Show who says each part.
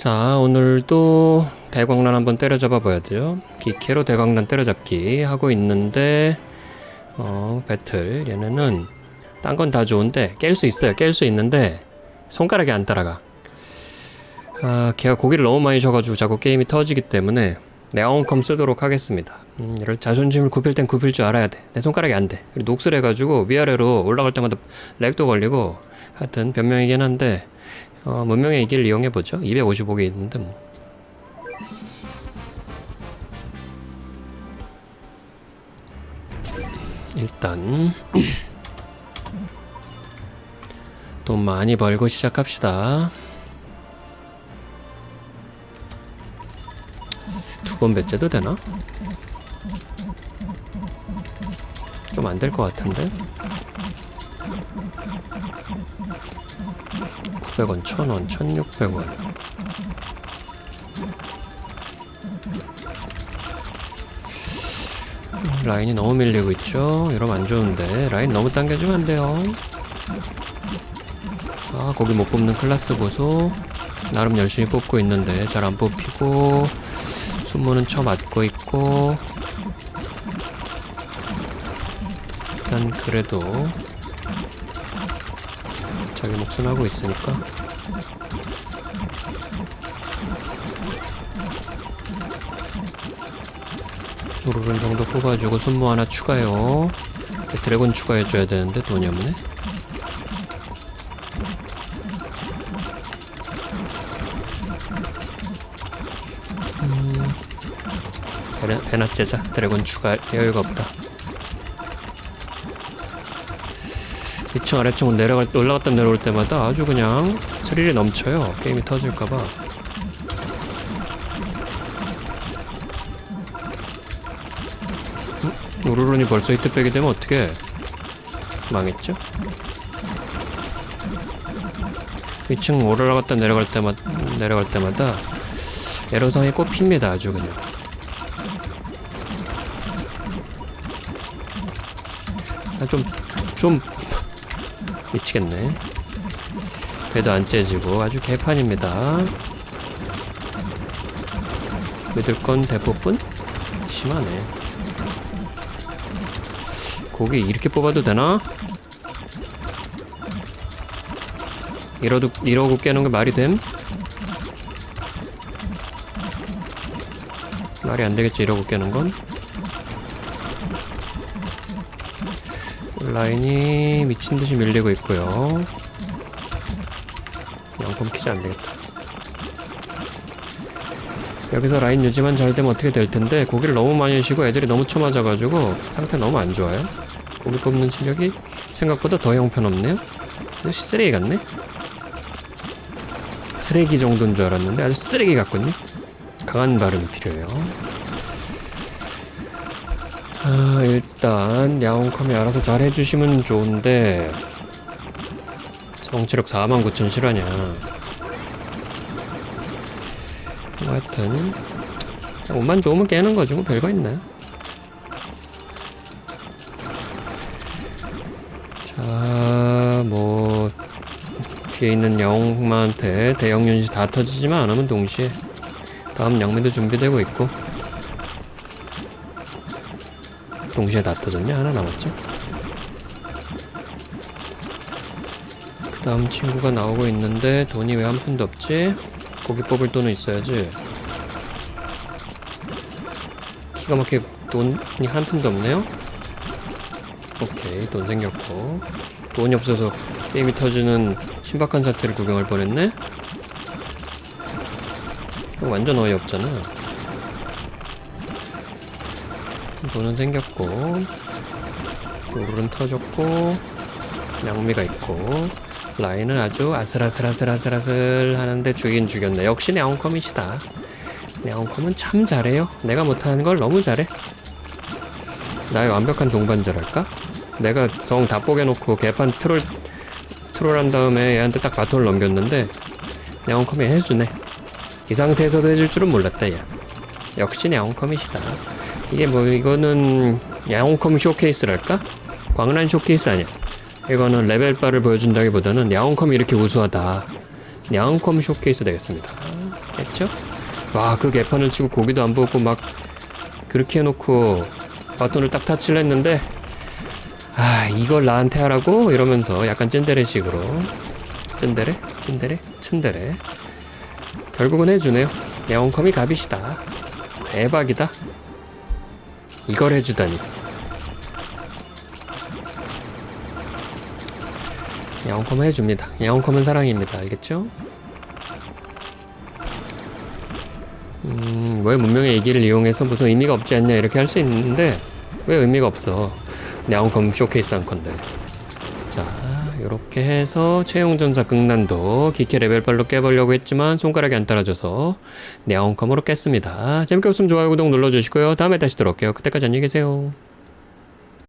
Speaker 1: 자, 오늘 또 대광란 한번 때려잡아 봐야죠. 기캐로 대광란 때려잡기 하고 있는데, 어, 배틀. 얘네는 딴 건 다 좋은데, 깰 수 있어요. 깰 수 있는데, 손가락이 안 따라가. 아, 걔가 고기를 너무 많이 줘가지고 자꾸 게임이 터지기 때문에, 네온컴 쓰도록 하겠습니다. 음, 이럴 자존심을 굽힐 땐 굽힐 줄 알아야 돼. 내 손가락이 안 돼. 그리고 녹슬 해가지고 위아래로 올라갈 때마다 렉도 걸리고, 하여튼 변명이긴 한데, 어, 문명의 이길 이용해보죠. 255개 있는데 뭐. 일단 돈 많이 벌고 시작합시다. 두 번 배째도 되나? 좀 안 될 것 같은데? 900원, 1000원, 1600원. 라인이 너무 밀리고 있죠? 이러면 안 좋은데. 라인 너무 당겨주면 안 돼요. 아, 거기 못 뽑는 클라스 보소. 나름 열심히 뽑고 있는데 잘 안 뽑히고. 순무는 쳐 맞고 있고. 일단 그래도 자기 몫은 하고 있으니까. 오르른 정도 뽑아주고 순무 하나 추가요. 드래곤 추가해줘야 되는데 돈이 없네. 음, 배나 째자. 드래곤 추가 여유가 없다 2층 아래층으로 내려갈 때 올라갔다 내려올 때마다 아주 그냥 스릴이 넘쳐요. 게임이 터질까봐. 음? 우르르니 벌써 히트백이 되면 어떻게 망했죠? 2층 올라갔다 내려갈 때마다 내려갈 때마다 에러상이 꼽힙니다. 아주 그냥. 아, 좀, 좀 미치겠네. 배도 안 째지고 아주 개판입니다. 믿을 건 대포뿐? 심하네. 고기 이렇게 뽑아도 되나? 이러도 이러고 깨는 게 말이 됨? 말이 안 되겠지 이러고 깨는 건? 라인이 미친 듯이 밀리고 있고요. 양품 키지 안 되겠다. 여기서 라인 유지만 잘 되면 어떻게 될 텐데 고기를 너무 많이 쉬고 애들이 너무 쳐맞아가지고 상태 너무 안 좋아요. 고기 뽑는 실력이 생각보다 더 형편없네요. 역시 쓰레기 같네. 쓰레기 정도인 줄 알았는데 아주 쓰레기 같군요. 강한 발음이 필요해요. 일단 야옹컴이 알아서 잘 해주시면 좋은데 성취력 49,000 실화냐. 뭐 하여튼 옷만 좋으면 깨는 거지 뭐 별거 있나 자뭐 뒤에 있는 야옹컴한테 대형 윤시 다 터지지만 않으면 동시에 다음 양면도 준비되고 있고 동시에 다 터졌냐? 하나 남았죠? 그 다음 친구가 나오고 있는데 돈이 왜 한 푼도 없지? 고기 뽑을 돈은 있어야지 기가 막히게 돈이 한 푼도 없네요? 오케이 돈 생겼고 돈이 없어서 게임이 터지는 신박한 사태를 구경할 뻔했네? 완전 어이없잖아 돈은 생겼고 돌은 터졌고 양미가 있고 라인은 아주 아슬아슬아슬아슬아슬 하는데 죽인 죽였네. 역시 네온컴이시다. 네온컴은 참 잘해요. 내가 못하는 걸 너무 잘해. 나의 완벽한 동반자랄까? 내가 성 다 뽀개놓고 개판 트롤 트롤한 다음에 얘한테 딱 바톤을 넘겼는데 네온컴이 해주네. 이 상태에서도 해줄 줄은 몰랐다 야 역시 네온컴이시다 이게 뭐 이거는 야옹컴 쇼케이스랄까? 광란 쇼케이스 아니야. 이거는 레벨바를 보여준다기보다는 야옹컴이 이렇게 우수하다. 냥컴 쇼케이스 되겠습니다. 깼죠? 와, 그 개판을 치고 고기도 안 보고 막 그렇게 해놓고 바톤을 딱 타치를 했는데 아, 이걸 나한테 하라고? 이러면서 약간 찐데레식으로 찐데레? 찐데레? 츤데레 결국은 해주네요. 냥컴이 갑이시다. 대박이다. 이걸 해주다니. 야옹컴은 해줍니다. 야옹컴은 사랑입니다. 알겠죠? 음, 왜 문명의 얘기를 이용해서 무슨 의미가 없지 않냐 이렇게 할 수 있는데 왜 의미가 없어? 야옹컴 쇼케이스 한 건데. 자, 이렇게 해서 채용전사 극난도 기캐 레벨별로 깨보려고 했지만 손가락이 안 따라줘서 네온컴으로 깼습니다. 재밌게 봤으면 좋아요, 구독 눌러주시고요. 다음에 다시 들어올게요. 그때까지 안녕히 계세요.